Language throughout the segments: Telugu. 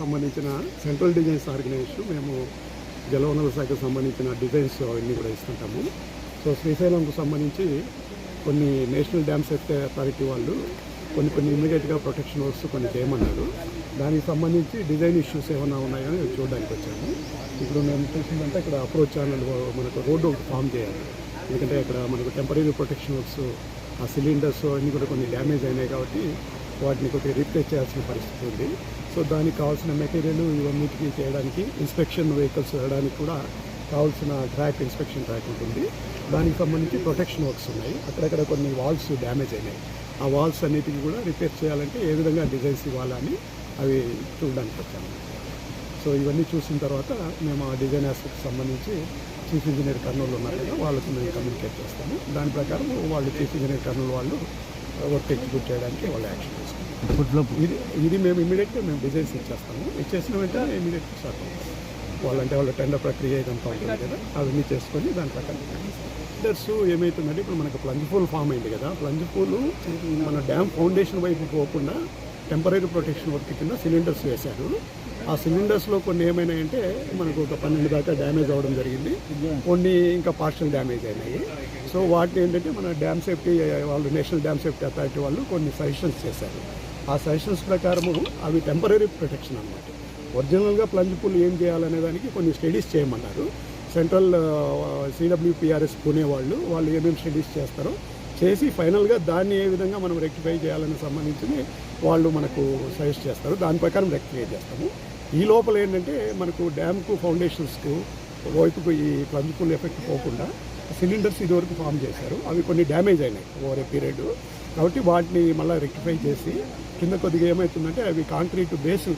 సంబంధించిన సెంట్రల్ డిజైన్స్ ఆర్గనైజేషన్ మేము జలవనరుల శాఖకు సంబంధించిన డిజైన్స్ అవన్నీ కూడా ఇస్తుంటాము. సో శ్రీశైలంకు సంబంధించి కొన్ని నేషనల్ డ్యామ్ సేఫ్టీ అథారిటీ వాళ్ళు కొన్ని కొన్ని ఇమీడియట్గా ప్రొటెక్షన్ వర్క్స్ కొన్ని చేయమన్నారు. దానికి సంబంధించి డిజైన్ ఇష్యూస్ ఏమైనా ఉన్నాయో అని చూడడానికి వచ్చాము. ఇప్పుడు మేము చూసిందంటే ఇక్కడ అప్రోచ్ ఛానల్ మనకు రోడ్డు ఒకటి ఫామ్ చేయాలి. ఎందుకంటే ఇక్కడ మనకు టెంపరీ ప్రొటెక్షన్ వర్క్స్ ఆ సిలిండర్స్ అన్నీ కూడా కొన్ని డ్యామేజ్ అయినాయి కాబట్టి వాటిని కొద్దిగా రీప్లేస్ చేయాల్సిన పరిస్థితి ఉంది. సో దానికి కావాల్సిన మెటీరియల్ ఇవన్నిటికీ చేయడానికి ఇన్స్పెక్షన్ వెహికల్స్ వెళ్ళడానికి కూడా కావాల్సిన ట్రాక్ ఇన్స్పెక్షన్ ట్రాక్ ఉంటుంది. దానికి సంబంధించి ప్రొటెక్షన్ వర్క్స్ ఉన్నాయి. అక్కడక్కడ కొన్ని వాల్స్ డ్యామేజ్ అయినాయి. ఆ వాల్స్ అన్నిటికీ కూడా రిపేర్ చేయాలంటే ఏ విధంగా డిజైన్స్ ఇవ్వాలని అవి చూడడానికి వచ్చాము. సో ఇవన్నీ చూసిన తర్వాత మేము ఆ డిజైన్ ఆస్పెక్ట్ సంబంధించి చీఫ్ ఇంజనీర్ కర్నూలు ఉన్నారు కదా వాళ్ళతో మేము కమ్యూనికేట్ చేస్తాము. దాని ప్రకారం వాళ్ళు చీఫ్ ఇంజనీర్ కర్నూలు వాళ్ళు వర్క్ ఎగ్జిక్యూట్ చేయడానికి వాళ్ళు యాక్షన్ తీసుకుంటారు ఇది ఇది మేము ఇమీడియట్గా మేము డిజైన్స్ ఇచ్చేస్తాము ఇచ్చేసిన వెంటనే ఇమీడియట్గా స్టార్ట్ అవుతాం వాళ్ళంటే వాళ్ళ టెండర్ ప్రక్రియ ఇదంతా ఉంటుంది కదా అవన్నీ చేసుకొని దాని ప్రకారం టెండర్స్ ఏమవుతుందంటే ఇప్పుడు మనకు ప్లంజ్ పూల్ ఫామ్ అయింది కదా ప్లంజ్ పూల్ మన డ్యామ్ ఫౌండేషన్ వైపు పోకుండా టెంపరీ ప్రొటెక్షన్ వర్క్ కింద సిలిండర్స్ వేశారు. ఆ సిలిండర్స్లో కొన్ని ఏమైనాయంటే మనకు ఒక పన్నెండు దాకా డ్యామేజ్ అవ్వడం జరిగింది. కొన్ని ఇంకా పార్షల్ డ్యామేజ్ అయినాయి. సో వాటిని ఏంటంటే మన డ్యామ్ సేఫ్టీ వాళ్ళు నేషనల్ డ్యామ్ సేఫ్టీ అథారిటీ వాళ్ళు కొన్ని సజెషన్స్ చేశారు. ఆ సజెషన్స్ ప్రకారము అవి టెంపరీ ప్రొటెక్షన్ అనమాట ఒరిజినల్గా ప్లంజ్ పూల్ ఏం చేయాలనే దానికి కొన్ని స్టడీస్ చేయమన్నారు. సెంట్రల్ సిడబ్ల్యూపిఆర్ఎస్ పునే వాళ్ళు వాళ్ళు ఏమేమి స్టడీస్ చేస్తారో చేసి ఫైనల్గా దాన్ని ఏ విధంగా మనం రెక్టిఫై చేయాలని సంబంధించి వాళ్ళు మనకు సజెస్ట్ చేస్తారు. దాని ప్రకారం రెక్టిఫై చేస్తాము. ఈ లోపల ఏంటంటే మనకు డ్యామ్కు ఫౌండేషన్స్కు వైపుకు ఈ ప్లంజ్ ఎఫెక్ట్ పోకుండా సిలిండర్స్ ఇదివరకు ఫామ్ చేశారు. అవి కొన్ని డ్యామేజ్ అయినాయి ఓవర్ ఏ పీరియడ్. కాబట్టి వాటిని మళ్ళీ రెక్టిఫై చేసి కింద కొద్దిగా ఏమవుతుందంటే అవి కాంక్రీట్ బేస్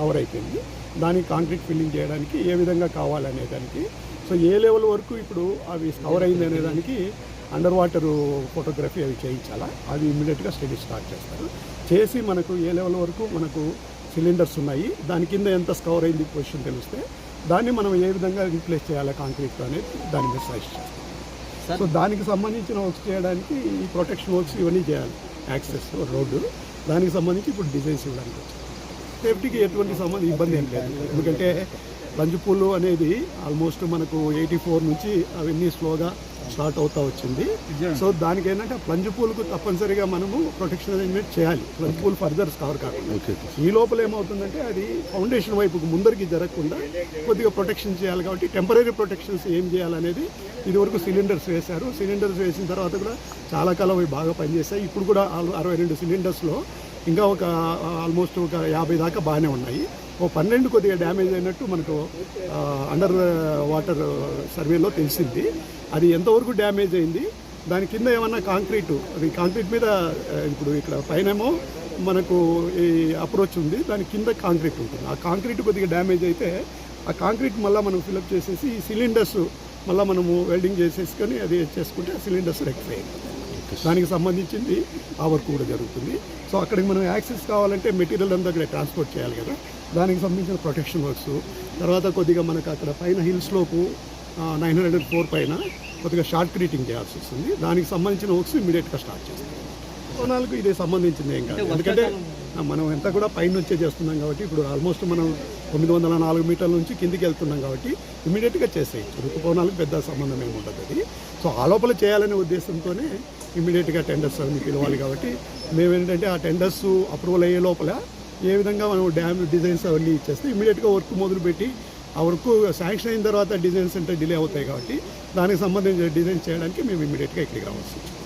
కవర్ అయిపోయింది. దానికి కాంక్రీట్ ఫిల్లింగ్ చేయడానికి ఏ విధంగా కావాలనే దానికి. సో ఏ లెవెల్ వరకు ఇప్పుడు అవి కవర్ అయింది అనేదానికి అండర్ వాటర్ ఫోటోగ్రఫీ అవి చేయించాలా? అది ఇమ్మీడియట్గా స్టడీ స్టార్ట్ చేస్తారు. చేసి మనకు ఏ లెవెల్ వరకు మనకు సిలిండర్స్ ఉన్నాయి దాని కింద ఎంత స్కవర్ అయింది పొజిషన్ తెలిస్తే దాన్ని మనం ఏ విధంగా రీప్లేస్ చేయాలి కాంక్రీట్ అనేది దాని మీద సజెస్ట్ చేస్తాం. సో దానికి సంబంధించిన వర్క్స్ చేయడానికి ఈ ప్రొటెక్షన్ వర్క్స్ ఇవన్నీ చేయాలి. యాక్సెస్ రోడ్డు దానికి సంబంధించి ఇప్పుడు డిజైన్స్ ఇవ్వడానికి సేఫ్టీకి ఎటువంటి సంబంధం ఇబ్బంది ఏం లేదు. ఎందుకంటే లంజపూలు అనేది ఆల్మోస్ట్ మనకు ఎయిటీ ఫోర్ నుంచి అవన్నీ స్లోగా స్టార్ట్ అవుతా వచ్చింది. సో దానికి ఏంటంటే ప్లంజ్ పూల్కు తప్పనిసరిగా మనము ప్రొటెక్షన్ అరేంజ్మెంట్ చేయాలి. ప్లంజ్ పూల్ ఫర్దర్ కవర్ కాకుండా. ఈ లోపల ఏమవుతుందంటే అది ఫౌండేషన్ వైపుకు ముందరికి జరగకుండా కొద్దిగా ప్రొటెక్షన్ చేయాలి కాబట్టి టెంపరీ ప్రొటెక్షన్స్ ఏం చేయాలనేది ఇదివరకు సిలిండర్స్ వేశారు. సిలిండర్స్ వేసిన తర్వాత కూడా చాలా కాలం అవి బాగా పనిచేస్తాయి ఇప్పుడు కూడా అరవై రెండు సిలిండర్స్లో ఇంకా ఒక ఆల్మోస్ట్ ఒక యాభై దాకా బాగానే ఉన్నాయి. ఓ పన్నెండు కొద్దిగా డ్యామేజ్ అయినట్టు మనకు అండర్ వాటర్ సర్వేలో తెలిసింది. అది ఎంతవరకు డ్యామేజ్ అయింది? దాని కింద ఏమన్నా కాంక్రీటు అది కాంక్రీట్ మీద ఇప్పుడు ఇక్కడ పైనేమో మనకు ఈ అప్రోచ్ ఉంది. దాని కింద కాంక్రీట్ ఉంటుంది. ఆ కాంక్రీట్ కొద్దిగా డ్యామేజ్ అయితే ఆ కాంక్రీట్ మళ్ళీ మనం ఫిలప్ చేసేసి ఈ సిలిండర్స్ మళ్ళీ మనము వెల్డింగ్ చేసేసుకొని అది చేసుకుంటే ఆ సిలిండర్స్ రెక్టిఫై అయింది దానికి సంబంధించింది ఆ వర్క్ కూడా జరుగుతుంది. సో అక్కడికి మనం యాక్సెస్ కావాలంటే మెటీరియల్ అంతా అక్కడ ట్రాన్స్పోర్ట్ చేయాలి కదా. దానికి సంబంధించిన ప్రొటెక్షన్ వర్క్స్ తర్వాత కొద్దిగా మనకు అక్కడ పైన హిల్స్లోపు నైన్ హండ్రెడ్ ఫోర్ పైన కొద్దిగా షార్ట్ క్రీటింగ్ చేయాల్సి వస్తుంది. దానికి సంబంధించిన వర్క్స్ ఇమీడియట్గా స్టార్ట్ చేస్తాం. కోణాలకు ఇది సంబంధించింది ఏం కాదు. ఎందుకంటే మనం ఎంత కూడా పైన నుంచే చేస్తున్నాం కాబట్టి ఇప్పుడు ఆల్మోస్ట్ మనం తొమ్మిది వందల నాలుగు మీటర్ల నుంచి కిందికి వెళ్తున్నాం కాబట్టి ఇమీడియట్గా చేసేయచ్చు. ఋతుపవనాలకు పెద్ద సంబంధం ఏమి ఉండదు అది. సో ఆ లోపల చేయాలనే ఉద్దేశంతోనే ఇమీడియట్గా టెండర్స్ అన్ని పిలవాలి కాబట్టి మేమేంటంటే ఆ టెండర్స్ అప్రూవల్ అయ్యే లోపల ఏ విధంగా మనం డ్యామ్ డిజైన్స్ అవన్నీ ఇచ్చేస్తే ఇమీడియట్గా వర్క్ మొదలుపెట్టి ఆ వర్క్ శాంక్షన్ అయిన తర్వాత డిజైన్స్ అంటే డిలే అవుతాయి కాబట్టి దానికి సంబంధించిన డిజైన్ చేయడానికి మేము ఇమీడియట్గా ఇక్కడికి రావాల్సి వచ్చింది